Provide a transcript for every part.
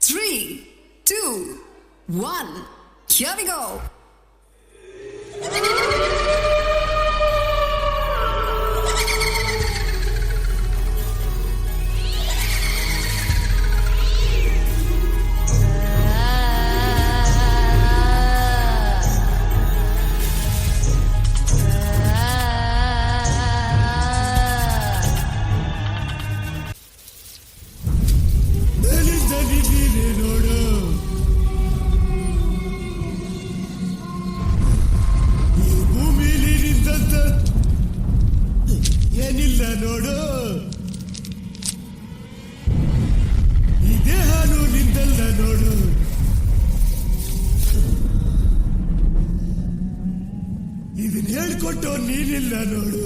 Three, two, one, here we go. ಚೆಲ್ಲದೋಡು ಇದನ್ನ ಹೇಳ್ಕೊಟ್ಟು ನೀನಿಲ್ಲ ನೋಡು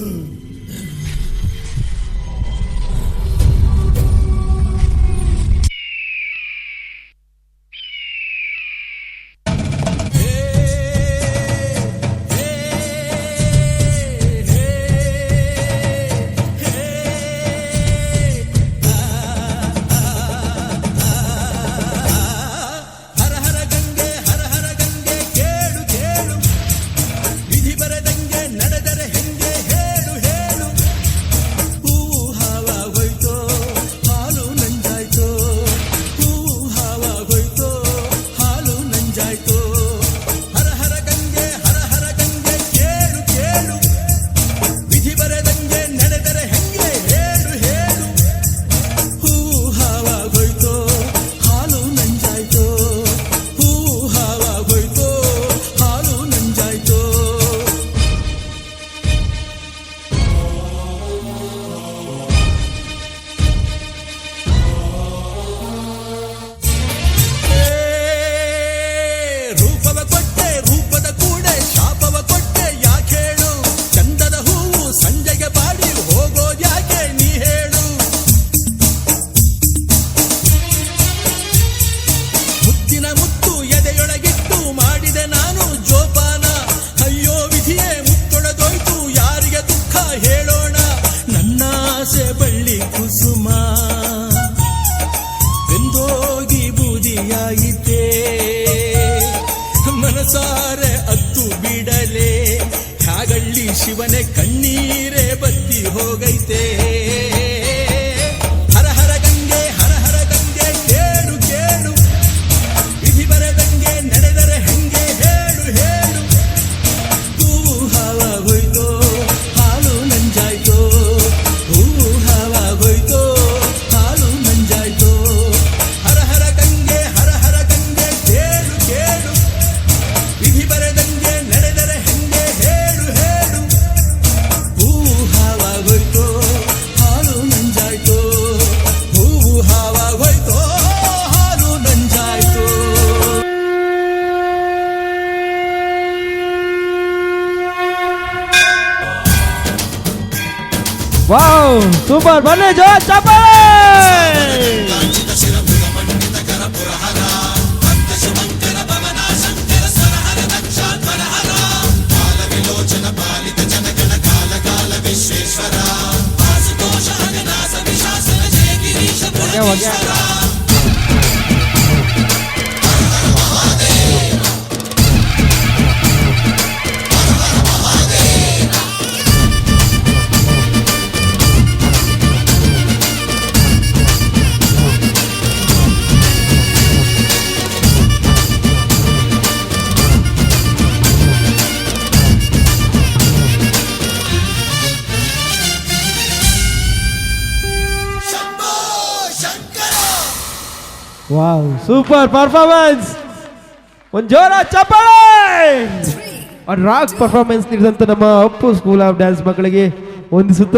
ಇಲ್ಲಿ ಶಿವನೇ ಕಣ್ಣೀರೇ ಬತ್ತಿ ಹೋಗೈತೆ. Wow super. బన్నీ జో చెప్పాలి! Okay okay wow super performance ಒಂದು ಜೋರ ಚಪ್ಪಾಳೆ. ರಾಕ್ ಪರ್ಫಾರ್ಮೆನ್ಸ್ ನೀಡಿದಂತ ನಮ್ಮ ಅಪ್ಪು ಸ್ಕೂಲ್ ಆಫ್ ಡ್ಯಾನ್ಸ್ ಮಕ್ಕಳಿಗೆ ಒಂದು ಸುತ್ತ